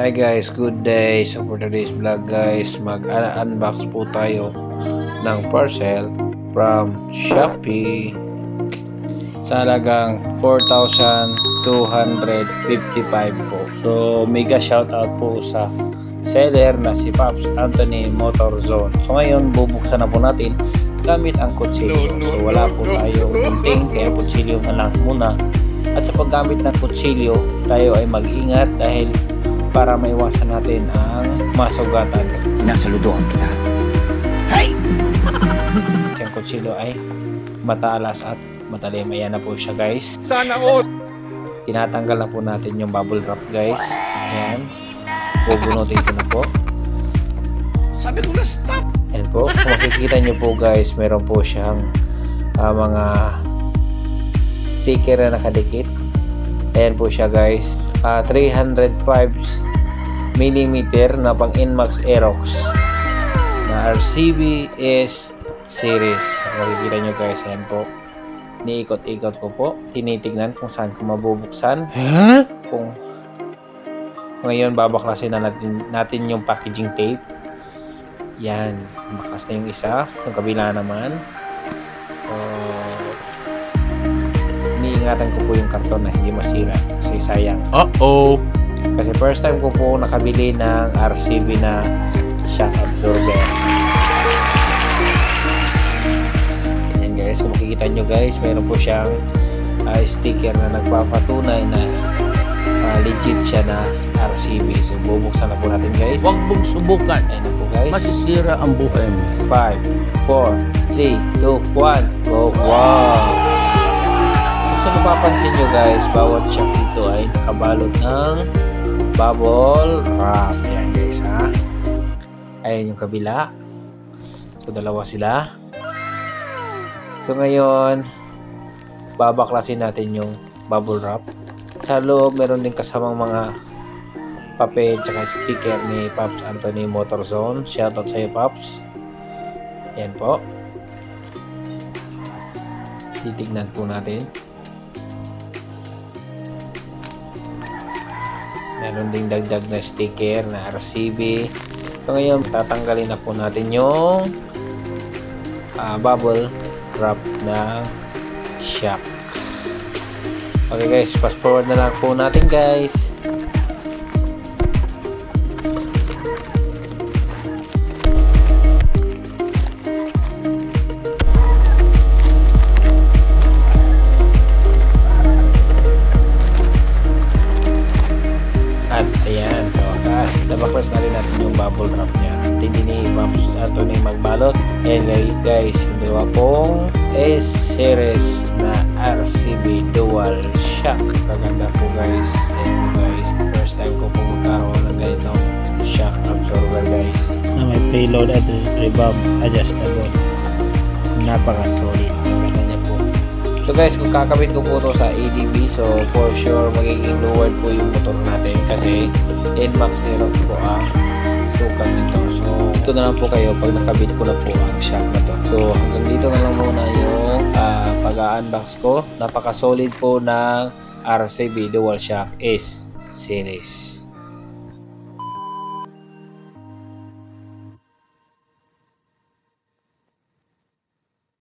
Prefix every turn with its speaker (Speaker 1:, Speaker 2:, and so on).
Speaker 1: Hi guys, good day. So for today's vlog guys, mag-unbox po tayo ng parcel from Shopee sa halagang 4,255 po. So mega shoutout po sa seller na si Pops Anthony Motorzone. So ngayon bubuksan na po natin gamit ang kutsilyo. So wala po tayong gunting kaya kutsilyo na lang muna. At sa paggamit ng kutsilyo, tayo ay mag-ingat dahil para maiwasan natin ang masugatan.
Speaker 2: Nasaludoan kita. Hay!
Speaker 1: Kasi ang kutsilyo ay matalas at matalim. Ayan na po siya guys.
Speaker 3: Sana all.
Speaker 1: Tinatanggal na po natin yung bubble wrap guys. Ayan. Bubunutin ko na po.
Speaker 3: Sabi ko na stop.
Speaker 1: Ayan po. Kung makikita nyo po guys, meron po siyang ah, mga sticker na nakadikit. Ayan po siya guys. Ah, 305 mm na pang Inmax Aerox na RCB S series. Makikita nyo guys. Ayan po. Niikot-ikot ko po. Tinitignan kung saan ko mabubuksan. Kung ngayon babaklasin na natin, natin yung packaging tape. Yan. Baklas na yung isa. Yung kabila naman. Iniingatan ko po yung karton na hindi masira. Kasi sayang.
Speaker 3: Uh-oh.
Speaker 1: Kasi first time ko po nakabili ng RCB na shock absorber. Yan guys. Kung makikita nyo guys, meron po siyang ah, sticker na nagpapatunay na ah, legit siya na RCB. So, bubuksan na po natin guys.
Speaker 2: Huwag mong subukan.
Speaker 1: Ayan po guys.
Speaker 2: Masisira ang buhay mo.
Speaker 1: 5, 4, 3, 2, 1, go! Wow! So napapansin nyo guys, bawat shock dito ay nakabalot ng bubble wrap. Ayan guys ha. Ayan yung kabila. So dalawa sila. So ngayon, babaklasin natin yung bubble wrap. Sa loob, meron din kasamang mga papel tsaka sticker ni Pops Anthony Motorzone. Shoutout sa iyo, Pops. Yan po. Titignan po natin. Meron ding dagdag na sticker na RCB. So ngayon, tatanggalin na po natin yung ah, bubble wrap ng shock. Okay guys, fast forward na lang po natin guys. Nabaklas na rin natin yung bubble wrap niya. Hindi ni Pops Anthony magbalot. And guys, yung dalawa pong S-Series na RCB Dual Shock. Kaganda po guys. Po guys, first time ko po magkaroon ng ganitong shock absorber guys.
Speaker 2: Na may payload at reverb adjustable.
Speaker 1: niya po. So guys, kung kakabit ko po to sa ADB, so for sure magiging lowered po yung motor natin kasi NMAX Aerox po ang sukat nito. So ito na lang po kayo pag nakabit ko na po ang shock na to. So hanggang dito na lang muna yung ah, pag-unbox ko. Napaka-solid po ng RCB Dual Shock S series.